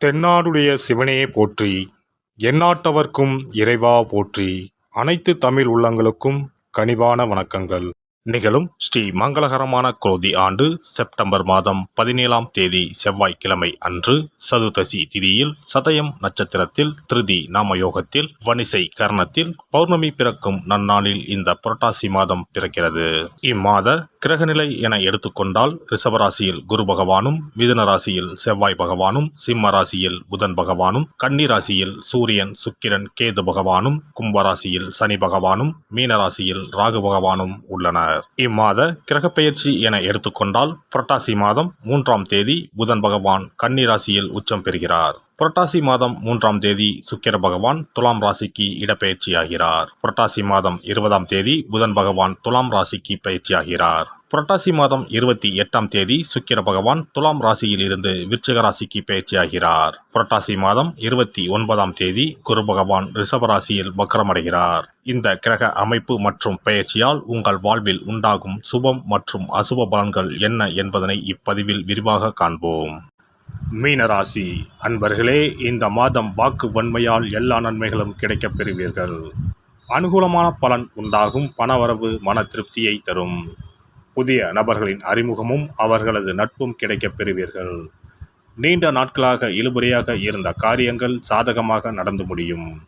தென்னாடுடைய சிவனையே போற்றி எந்நாட்டவர்க்கும் இறைவா போற்றி அனைத்து தமிழ் உள்ளங்களுக்கும் கனிவான வணக்கங்கள். நிகழும் ஸ்ரீ மங்களகரமான குரோதி ஆண்டு செப்டம்பர் மாதம் பதினேழாம் தேதி செவ்வாய்க்கிழமை அன்று சதுர்தசி திதியில் சதயம் நட்சத்திரத்தில் திருதி நாமயோகத்தில் வணிசை கர்ணத்தில் பௌர்ணமி பிறக்கும் நன்னாளில் இந்த புரட்டாசி மாதம் பிறக்கிறது. இம்மாத கிரகநிலை என எடுத்துக்கொண்டால் ரிஷபராசியில் குரு பகவானும் மிதுன ராசியில் செவ்வாய் பகவானும் சிம்ம ராசியில் புதன் பகவானும் கன்னி ராசியில் சூரியன் சுக்கிரன் கேது பகவானும் கும்பராசியில் சனி பகவானும் மீனராசியில் ராகு பகவானும் உள்ளனர். இம்மாத கிரகப்பெயர்ச்சி என எடுத்துக்கொண்டால் புரட்டாசி மாதம் மூன்றாம் தேதி புதன் பகவான் கன்னி ராசியில் உச்சம் பெறுகிறார். புரட்டாசி மாதம் மூன்றாம் தேதி சுக்கிர பகவான் துலாம் ராசிக்கு இடப்பெயர்ச்சியாகிறார். புரட்டாசி மாதம் இருபதாம் தேதி புதன் பகவான் துலாம் ராசிக்கு பயிற்சியாகிறார். புரட்டாசி மாதம் இருபத்தி எட்டாம் தேதி சுக்கிர பகவான் துலாம் ராசியில் இருந்து விருச்சிக ராசிக்கு பயிற்சியாகிறார். புரட்டாசி மாதம் இருபத்தி ஒன்பதாம் தேதி குரு பகவான் ரிஷப ராசியில் வக்கரமடைகிறார். இந்த கிரக அமைப்பு மற்றும் பெயர்ச்சியால் உங்கள் வாழ்வில் உண்டாகும் சுபம் மற்றும் அசுப பலன்கள் என்ன என்பதனை இப்பதிவில் விரிவாக காண்போம். மீனராசி அன்பர்களே இந்த மாதம் வாக்கு வன்மையால் எல்லா நன்மைகளும் கிடைக்கப் பெறுவீர்கள். அனுகூலமான பலன் உண்டாகும் பணவரவு மன திருப்தியை தரும். புதிய நபர்களின் அறிமுகமும் அவர்களது நட்பும் கிடைக்கப் பெறுவீர்கள். நீண்ட நாட்களாக இழுபறியாக இருந்த காரியங்கள் சாதகமாக நடந்து முடியும்.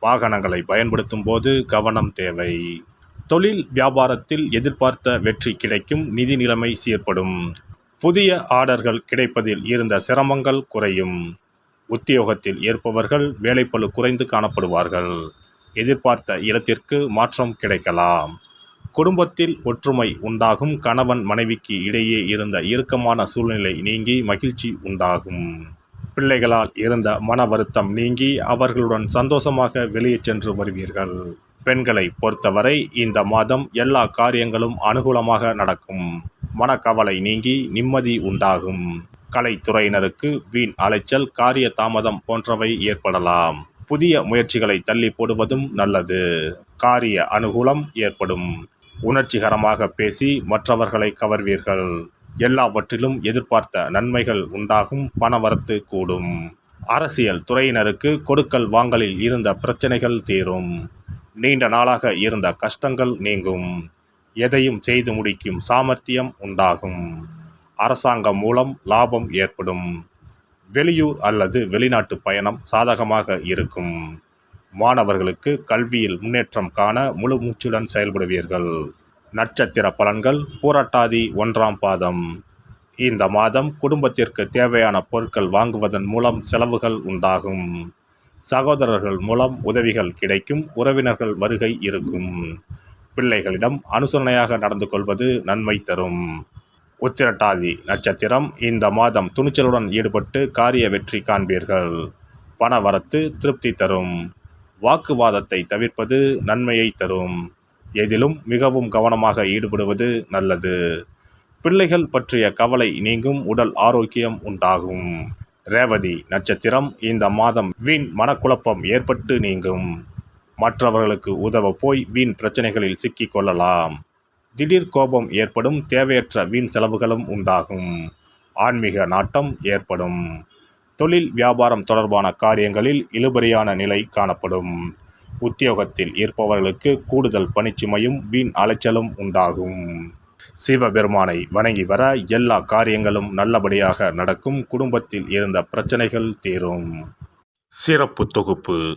வாகனங்களை பயன்படுத்தும் போது கவனம் தேவை. தொழில் வியாபாரத்தில் எதிர்பார்த்த வெற்றி கிடைக்கும் நிதி நிலைமை சீர்படும். புதிய ஆர்டர்கள் கிடைப்பதில் இருந்த சிரமங்கள் குறையும். உத்தியோகத்தில் ஏற்பவர்கள் வேலைப்பழு குறைந்து காணப்படுவார்கள். எதிர்பார்த்த இடத்திற்கு மாற்றம் கிடைக்கலாம். குடும்பத்தில் ஒற்றுமை உண்டாகும். கணவன் மனைவிக்கு இடையே இருந்த இறுக்கமான சூழ்நிலை நீங்கி மகிழ்ச்சி உண்டாகும். பிள்ளைகளால் இருந்த மன வருத்தம் நீங்கி அவர்களுடன் சந்தோஷமாக வெளியே சென்று வருவீர்கள். பெண்களை பொறுத்தவரை இந்த மாதம் எல்லா காரியங்களும் அனுகூலமாக நடக்கும். மனக்கவலை நீங்கி நிம்மதி உண்டாகும். கலைத்துறையினருக்கு வீண் அலைச்சல் காரிய தாமதம் போன்றவை ஏற்படலாம். புதிய முயற்சிகளை தள்ளி போடுவதும் நல்லது. காரிய அனுகூலம் ஏற்படும். உணர்ச்சிகரமாக பேசி மற்றவர்களை கவர்வீர்கள். எல்லாவற்றிலும் எதிர்பார்த்த நன்மைகள் உண்டாகும் பணவரத்து கூடும். அரசியல் துறையினருக்கு கொடுக்கல் வாங்கலில் இருந்த பிரச்சனைகள் தீரும். நீண்ட நாளாக இருந்த கஷ்டங்கள் நீங்கும். எதையும் செய்து முடிக்கும் சாமர்த்தியம் உண்டாகும். அரசாங்கம் மூலம் லாபம் ஏற்படும். வெளியூர் அல்லது வெளிநாட்டு பயணம் சாதகமாக இருக்கும். மாணவர்களுக்கு கல்வியில் முன்னேற்றம் காண முழு மூச்சுடன் செயல்படுவீர்கள். நட்சத்திர பலன்கள் பூரட்டாதி ஒன்றாம் பாதம். இந்த மாதம் குடும்பத்திற்கு தேவையான பொருட்கள் வாங்குவதன் மூலம் செலவுகள் உண்டாகும். சகோதரர்கள் மூலம் உதவிகள் கிடைக்கும். உறவினர்கள் வருகை இருக்கும். பிள்ளைகளிடம் அனுசரணையாக நடந்து கொள்வது நன்மை தரும். உத்திரட்டாதி நட்சத்திரம் இந்த மாதம் துணிச்சலுடன் ஈடுபட்டு காரிய வெற்றி காண்பீர்கள். பண வரத்து திருப்தி தரும். வாக்குவாதத்தை தவிர்ப்பது நன்மையை தரும். எதிலும் மிகவும் கவனமாக ஈடுபடுவது நல்லது. பிள்ளைகள் பற்றிய கவலை நீங்கும் உடல் ஆரோக்கியம் உண்டாகும். ரேவதி நட்சத்திரம் இந்த மாதம் வீண் மனக்குழப்பம் ஏற்பட்டு நீங்கும். மற்றவர்களுக்கு உதவ போய் வீண் பிரச்சனைகளில் சிக்கிக் கொள்ளலாம். திடீர் கோபம் ஏற்படும் தேவையற்ற வீண் செலவுகளும் உண்டாகும். ஆன்மீக நாட்டம் ஏற்படும். தொழில் வியாபாரம் தொடர்பான காரியங்களில் இழுபறியான நிலை காணப்படும். உத்தியோகத்தில் இருப்பவர்களுக்கு கூடுதல் பணிச்சுமையும் வீண் அலைச்சலும் உண்டாகும். சிவபெருமானை வணங்கி வர எல்லா காரியங்களும் நல்லபடியாக நடக்கும். குடும்பத்தில் இருந்த பிரச்சனைகள் தீரும். சிறப்பு தொகுப்பு.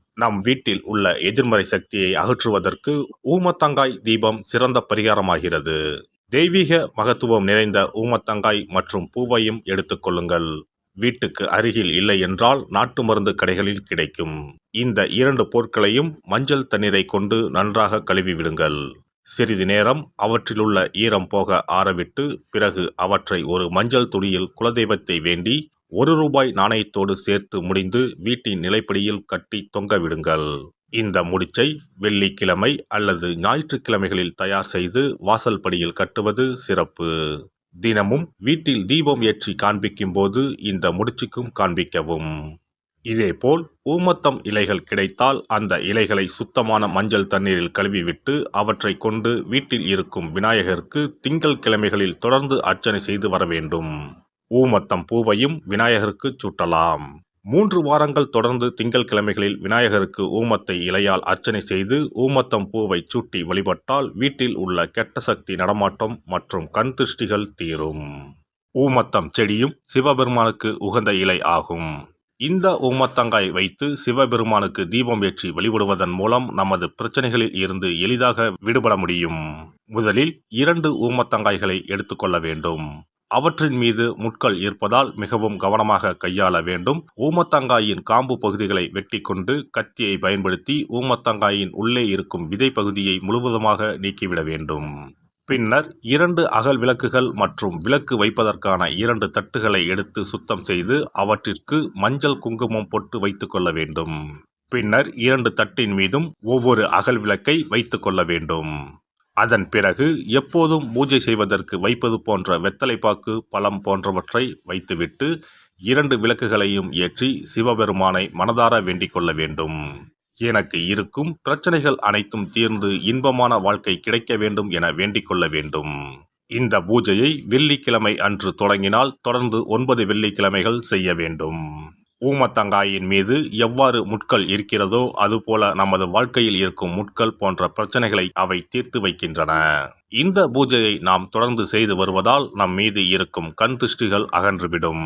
நம் வீட்டில் உள்ள எதிர்மறை சக்தியை அகற்றுவதற்கு ஊமத்தங்காய் தீபம் சிறந்த பரிகாரமாகிறது. தெய்வீக மகத்துவம் நிறைந்த ஊமத்தங்காய் மற்றும் பூவையும் எடுத்துக்கொள்ளுங்கள் வீட்டுக்கு அருகில் இல்லை என்றால் நாட்டு மருந்து கடைகளில் கிடைக்கும். இந்த இரண்டு பொருட்களையும் மஞ்சள் தண்ணீரை கொண்டு நன்றாக கழுவி விடுங்கள். சிறிது நேரம் அவற்றிலுள்ள ஈரம் போக ஆறவிட்டு பிறகு அவற்றை ஒரு மஞ்சள் துணியில் குலதெய்வத்தை வேண்டி ஒரு ரூபாய் நாணயத்தோடு சேர்த்து முடிந்து வீட்டின் நிலைப்படியில் கட்டி தொங்கவிடுங்கள் இந்த முடிச்சை வெள்ளிக்கிழமை அல்லது ஞாயிற்றுக்கிழமைகளில் தயார் செய்து வாசல் படியில் கட்டுவது சிறப்பு. தினமும் வீட்டில் தீபம் ஏற்றி காண்பிக்கும் போது இந்த முடிச்சுக்கும் காண்பிக்கவும். இதேபோல் ஊமத்தம் இலைகள் கிடைத்தால் அந்த இலைகளை சுத்தமான மஞ்சள் தண்ணீரில் கழுவிவிட்டு அவற்றை கொண்டு வீட்டில் இருக்கும் விநாயகருக்கு திங்கள் கிழமைகளில் தொடர்ந்து அர்ச்சனை செய்து வர வேண்டும். ஊமத்தம் பூவையும் விநாயகருக்கு சூட்டலாம். மூன்று வாரங்கள் தொடர்ந்து திங்கள் கிழமைகளில் விநாயகருக்கு ஊமத்தை இலையால் அர்ச்சனை செய்து ஊமத்தம் பூவை சூட்டி வழிபட்டால் வீட்டில் உள்ள கெட்ட சக்தி நடமாட்டம் மற்றும் கண் திருஷ்டிகள் தீரும். ஊமத்தம் செடியும் சிவபெருமானுக்கு உகந்த இலை ஆகும். இந்த ஊமத்தங்காய் வைத்து சிவபெருமானுக்கு தீபம் ஏற்றி வழிபடுவதன் மூலம் நமது பிரச்சனைகளில் இருந்து எளிதாக விடுபட முடியும். முதலில் இரண்டு ஊமத்தங்காய்களை எடுத்துக்கொள்ள வேண்டும். அவற்றின் மீது முட்கள் இருப்பதால் மிகவும் கவனமாக கையாள வேண்டும். ஊமத்தங்காயின் காம்பு பகுதிகளை வெட்டி கொண்டு கத்தியை பயன்படுத்தி ஊமத்தங்காயின் உள்ளே இருக்கும் விதை பகுதியை முழுவதுமாக நீக்கிவிட வேண்டும். பின்னர் இரண்டு அகல் விளக்குகள் மற்றும் விளக்கு வைப்பதற்கான இரண்டு தட்டுகளை எடுத்து சுத்தம் செய்து அவற்றிற்கு மஞ்சள் குங்குமம் பொட்டு வைத்துக் கொள்ள வேண்டும். பின்னர் இரண்டு தட்டின் மீதும் ஒவ்வொரு அகல் விளக்கை வைத்துக் கொள்ள வேண்டும். அதன் பிறகு எப்போதும் பூஜை செய்வதற்கு வைப்பது போன்ற வெத்தலைப்பாக்கு பழம் போன்றவற்றை வைத்துவிட்டு இரண்டு விளக்குகளையும் ஏற்றி சிவபெருமானை மனதார வேண்டிக் கொள்ள வேண்டும். எனக்கு இருக்கும் பிரச்சனைகள் அனைத்தும் தீர்ந்து இன்பமான வாழ்க்கை கிடைக்க வேண்டும் என வேண்டிக் கொள்ள வேண்டும். இந்த பூஜையை வெள்ளிக்கிழமை அன்று தொடங்கினால் தொடர்ந்து ஒன்பது வெள்ளிக்கிழமைகள் செய்ய வேண்டும். ஊமத்தங்காயின் மீது எவ்வாறு முட்கள் இருக்கிறதோ அதுபோல நமது வாழ்க்கையில் இருக்கும் முட்கள் போன்ற பிரச்சனைகளை அவை தீர்த்து வைக்கின்றன. இந்த பூஜையை நாம் தொடர்ந்து செய்து வருவதால் நம் மீது இருக்கும் கண் திருஷ்டிகள் அகன்றுவிடும்.